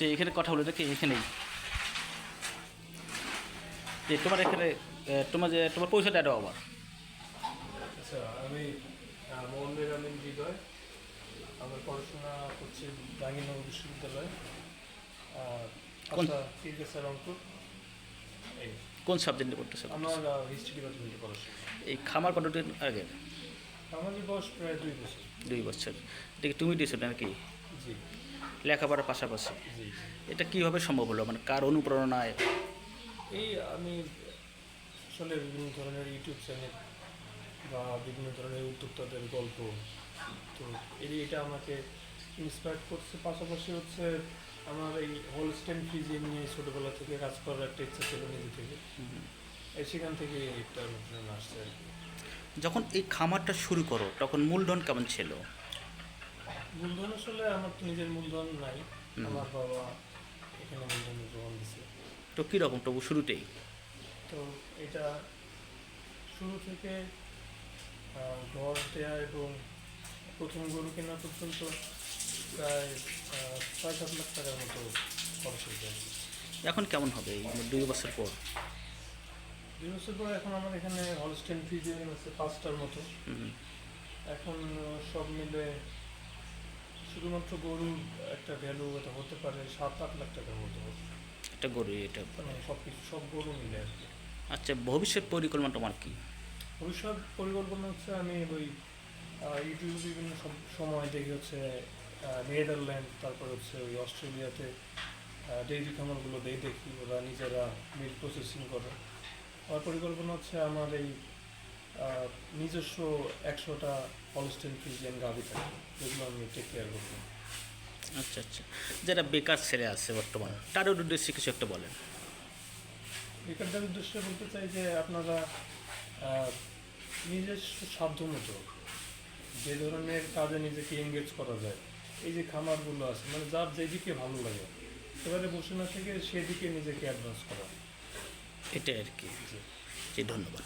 যে এখানে কথা বলে দেখি এখানেই। যে তোমার এখানে তোমার যে তোমার পরিচয়টা দাও আবার? আচ্ছা আমি মোহাম্মদ আমিন হৃদয়। আমার পড়াশোনা করছি জাহাঙ্গীরনগর বিশ্ববিদ্যালয়। আচ্ছা ঠিক আছে রংপুর। এই। কোন সাবজেক্ট পড়তেছো? আমার হিস্ট্রি ডিপার্টমেন্টে পড়াশোনা। এই খামার কতদিন আগে? আমাদের বয়স প্রায় দুই বছর। দুই বছর। কি তুমি দিয়েছ নাকি? জি। লেখাপড়ার পাশাপাশি। এটা কীভাবে সম্ভব হলো? মানে কার অনুপ্রেরণায়? এই আমি আসলে বিভিন্ন ধরনের ইউটিউব চ্যানেল বা বিভিন্ন ধরনের উদ্যোক্তাদের গল্প। তো এটা আমাকে ইন্সপায়ার করছে। পাশাপাশি হচ্ছে আমার এই হোলস্টেন ফিজি নিয়ে ছোটোবেলা থেকে কাজ করার একটা ইচ্ছা ছিল নিজে থেকে। এই সেখান থেকে একটা অনুপ্রেরণা আসছে আর কি। যখন এই খামারটা শুরু করো তখন মূলধন কেমন ছিল? মূলধন আসলে আমার তো নিজের মূলধন নাই। আমার বাবা এখানে মূলধন গ্রহণ দিছে তো কীরকম তবু শুরুতেই? তো এটা শুরু থেকে ঘর দেয়া এবং প্রথম গরু কেনা পর্যন্ত প্রায় ছয় সাত লাখ টাকার মতো খরচ হয়ে যায় এখন কেমন হবে এই দুই বছর পর? দুই বছর পর এখন আমার এখানে হলস্টেন ফিজিয়ান আছে পাঁচটার মতো। এখন সব মিলে শুধুমাত্র গরুর একটা ভ্যালু এটা হতে পারে সাত আট লাখ টাকার মতো। একটা গরু এটা মানে সব কিছু সব গরু মিলে আর কি। আচ্ছা ভবিষ্যৎ পরিকল্পনা তোমার কি? ভবিষ্যৎ পরিকল্পনা হচ্ছে আমি ওই ইউটিউবে বিভিন্ন সব সময় দেখি হচ্ছে নেদারল্যান্ড তারপর হচ্ছে ওই অস্ট্রেলিয়াতে ডেইরি খামারগুলো দেখি ওরা নিজেরা মিল্ক প্রসেসিং করে। আমার পরিকল্পনা হচ্ছে আমার এই নিজস্ব একশোটা হলস্টেন ফ্রিজিয়ান গাভি থাকে যেগুলো আমি টেক কেয়ার করব। আচ্ছা আচ্ছা। যারা বেকার ছেলে আছে বর্তমানে তাদের উদ্দেশ্যে কিছু একটা বলেন। বেকারদের উদ্দেশ্যে বলতে চাই যে আপনারা নিজস্ব সাধ্য মতো যে ধরনের কাজে নিজেকে এঙ্গেজ করা যায় এই যে খামারগুলো আছে মানে যার যেদিকে ভালো লাগে এবারে বসে না থেকে সেদিকে নিজেকে অ্যাডভান্স করা। এটাই আর কি। জি ধন্যবাদ।